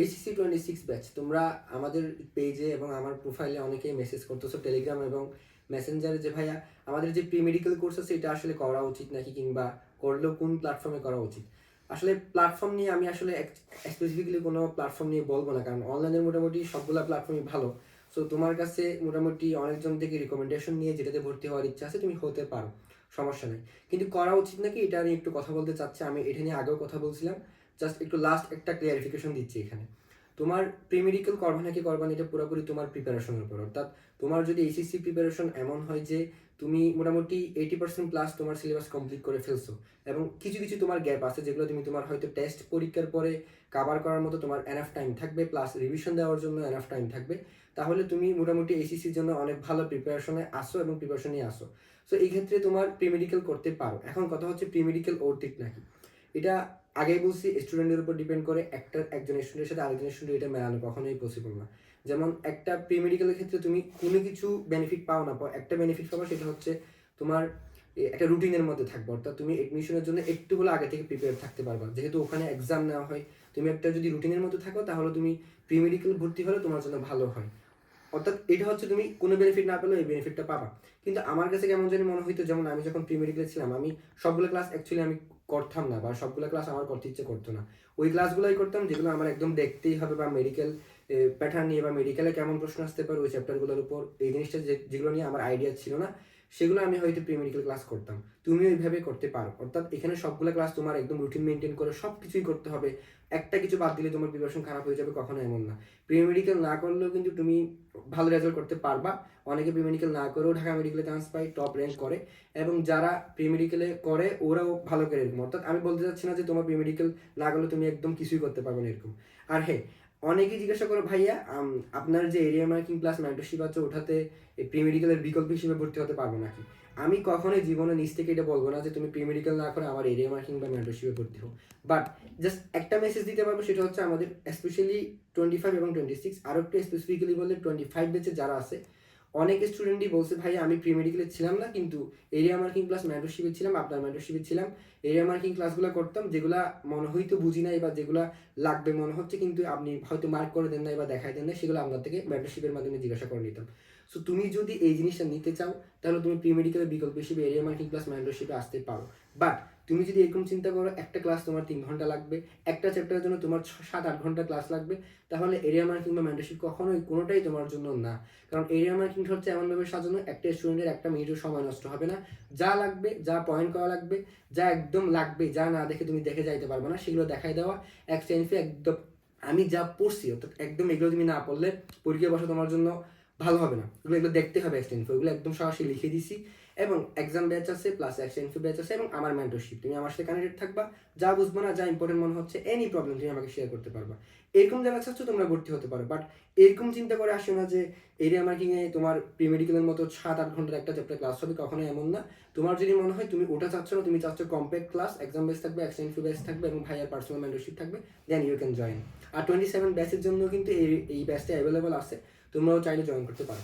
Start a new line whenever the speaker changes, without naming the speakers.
HC twenty six batch তোমরা আমাদের পেজে এবং আমার প্রোফাইলে অনেকেই মেসেজ করতেছো টেলিগ্রাম এবং মেসেঞ্জারে যে ভাইয়া, আমাদের যে প্রি মেডিকেল কোর্স আছে এটা আসলে করা উচিত নাকি কিংবা করলেও কোন প্ল্যাটফর্মে করা উচিত? আসলে প্ল্যাটফর্ম নিয়ে আমি আসলে স্পেসিফিক্যালি কোনো প্ল্যাটফর্ম নিয়ে বলব না, কারণ অনলাইনের মোটামুটি সবগুলো প্ল্যাটফর্মই ভালো। সো তোমার কাছে মোটামুটি অনেকজন থেকে রিকমেন্ডেশন নিয়ে যেটাতে ভর্তি হওয়ার ইচ্ছা আছে, তুমি হতে পারো, সমস্যা নেই। কিন্তু করা উচিত নাকি, এটা নিয়ে একটু কথা বলতে চাচ্ছি, আমি এটা নিয়ে আগেও কথা বলছিলাম। জাস্ট একটু লাস্ট একটা ক্লিয়ারিফিকেশন দিচ্ছি এখানে। তোমার প্রিমেডিকেল করবা নাকি করবা না, এটা পুরোপুরি তোমার প্রিপারেশনের উপর। অর্থাৎ তোমার যদি এইচএসসি প্রিপারেশন এমন হয় যে, তুমি মোটামুটি এইটি পার্সেন্ট প্লাস তোমার সিলেবাস কমপ্লিট করে ফেলছো, এবং কিছু কিছু তোমার গ্যাপ আছে যেগুলো তুমি তোমার হয়তো টেস্ট পরীক্ষার পরে কাভার করার মতো তোমার এনাফ টাইম থাকবে প্লাস রিভিশন দেওয়ার জন্য এনাফ টাইম থাকবে, তাহলে তুমি মোটামুটি এইচএসসির জন্য অনেক ভালো প্রিপারেশনে আসো এবং প্রিপারেশনে আসো। সো এই ক্ষেত্রে তোমার প্রিমেডিকেল করতে পারো। এখন কথা হচ্ছে প্রিমেডিকেল অর্থিক নাকি। এটা আগেই বলছি স্টুডেন্টের উপর ডিপেন্ড করে একটা একজন স্টুডেন্টের সাথে আরেকজন স্টুডেন্ট এটা মেলানো কখনোই পসিবল না। যেমন একটা প্রি মেডিকেলের ক্ষেত্রে তুমি কোনো কিছু বেনিফিট পাও না, পাও একটা বেনিফিট পাবো সেটা হচ্ছে তোমার একটা রুটিনের মধ্যে থাকবে। অর্থাৎ তুমি এডমিশনের জন্য একটু হলে আগে থেকে প্রিপেয়ার থাকতে পারবা। যেহেতু ওখানে এক্সাম নেওয়া হয়, তুমি একটা যদি রুটিনের মধ্যে থাকো তাহলে তুমি প্রি মেডিকেল ভর্তি হলে তোমার জন্য ভালো হয়। অর্থাৎ এটা হচ্ছে তুমি কোনো বেনিফিট না পেলেও এই বেনিফিটটা পাবা। কিন্তু আমার কাছে কেমন জানি মনে হইতো, যেমন আমি যখন প্রি মেডিকেল ছিলাম, আমি সবগুলো ক্লাস অ্যাকচুয়ালি আমি করতাম না, বা সবগুলো ক্লাস আমার করতে ইচ্ছে করতো না। ওই ক্লাসগুলোই করতাম যেগুলো আমার একদম দেখতেই হবে, বা মেডিকেল প্যাটার্ন নিয়ে, বা মেডিকেলে কেমন প্রশ্ন আসতে পারে ওই চ্যাপ্টারগুলোর উপর। এই জিনিসটা যেগুলো নিয়ে আমার আইডিয়া ছিল না সেগুলো আমি হয়তো প্রি মেডিকেল ক্লাস করতাম। তুমি ওইভাবে করতে পারো। অর্থাৎ এখানে সবগুলো ক্লাস তোমার একদম রুটিন মেনটেন করে সব কিছুই করতে হবে। একটা কিছু বাদ দিলে তোমার প্রিপারেশন খারাপ হয়ে যাবে, কখনো এমন না। প্রি মেডিকেল না করলেও কিন্তু তুমি ভালো রেজাল্ট করতে পারবা। অনেকে প্রি মেডিকেল না করেও ঢাকা মেডিকেলে চান্স পায় টপ র্যাঙ্ক করে। এবং যারা প্রি মেডিকেলে করে, ওরাও ভালো করে এরকম। অর্থাৎ আমি বলতে চাচ্ছি না যে তোমার প্রি মেডিকেল না করলে তুমি একদম কিছুই করতে পারবে না এরকম। আর হ্যাঁ অনেকেই জিজ্ঞাসা করে, ভাইয়া আপনার যে এরিয়া মার্কিং প্লাস মেন্টরশিপ আছে ওঠাতে প্রি মেডিকেলের বিকল্প হিসেবে ভর্তি হতে পারবে নাকি? আমি কখনোই জীবনে নিজ থেকে এটা বলব না যে, তুমি প্রি মেডিকেল না করে আমার এরিয়া মার্কিং বা মেন্টরশিপে ভর্তি হো বাট জাস্ট একটা মেসেজ দিতে পারব, সেটা হচ্ছে আমাদের স্পেশালি টোয়েন্টি ফাইভ এবং টোয়েন্টি সিক্স আরও একটু স্পেসিফিক্যালি বললে টোয়েন্টি ফাইভ বেচে যারা আছে অনেক স্টুডেন্টই বলছে ভাই আমি প্রি মেডিকেলে ছিলাম না, কিন্তু এরিয়া মার্কিং প্লাস মেন্টরশিপে ছিলাম, আপনার মেন্টরশিপে ছিলাম। এরিয়া মার্কিং ক্লাসগুলো করতাম, যেগুলা মনে হয়তো বুঝি নাই বা যেগুলা লাগবে মনে হচ্ছে, কিন্তু আপনি হয়তো মার্ক করে দেন নাই বা দেখাই দেন নাই, সেগুলো আপনার থেকে মেন্টরশিপের মাধ্যমে জিজ্ঞাসা করে নিতাম। সো তুমি যদি এই জিনিসটা নিতে চাও, তাহলে তুমি প্রি মেডিকেলের বিকল্প হিসেবে এরিয়া মার্কিং প্লাস মেন্টরশিপে আসতে পারো। বাট তুমি যদি এরকম চিন্তা করো, একটা ক্লাস তোমার তিন ঘণ্টা লাগবে, একটা চ্যাপ্টারের জন্য তোমার সাত, আট ঘণ্টা ক্লাস লাগবে, তাহলে এরিয়া মার্কিং বা মেন্টরশিপ কখনোই কোনোটাই তোমার জন্য না। কারণ এরিয়া মার্কিং হচ্ছে এমনভাবে সাজানো, একটা স্টুডেন্টের একটা মিনিটও সময় নষ্ট হবে না। যা লাগবে, যা পয়েন্ট করা লাগবে, যা একদম লাগবে, যা না দেখে তুমি দেখে যাইতে পারবে না, সেগুলো দেখাই দেওয়া এক্সচেঞ্জে একদম, আমি যা পড়ছি, অর্থাৎ একদম এগুলো তুমি না পড়লে পরীক্ষা বসা তোমার জন্য ভালো হবে না। এগুলো এগুলো দেখতে হবে এক্সচেঞ্জ ওইগুলো একদম সরাসরি লিখে দিছি। এবং এক্সাম ব্যাচ আছে প্লাস এক্সচেঞ্জ ব্যাচ আছে, এবং আমার মেন্টরশিপ তুমি আমার সাথে কানেক্টেড থাকবা, যা বুঝব না, যা ইম্পর্টেন্ট মনে হচ্ছে এনি প্রবলেম তুমি আমাকে শেয়ার করতে পারবা। এরকম যারা চাচ্ছ তোমরা ভর্তি হতে পারো। বাট এরকম চিন্তা করে আসো না যে এরিয়া মার্কিংয়ে তোমার প্রি মেডিকেলের মতো সাত, আট ঘণ্টার একটা চ্যাপ্টার ক্লাস হবে কখনো এমন না। তোমার যদি মনে হয় তুমি ওটা চাচ্ছ না, তুমি চাচ্ছ কম্প্যাক্ট ক্লাস এক্সাম বেস থাকবে এক্সচেঞ্জ বেস থাকবে, এবং ভাইয়ার পার্সোনাল মেন্টরশিপ থাকবে দেন ইউ ক্যান জয়েন আর টোয়েন্টি সেভেন ব্যাচের জন্য কিন্তু এই এই ব্যাচটা অ্যাভেলেবল আছে, তোমরাও চাইলে জয়েন করতে পারো।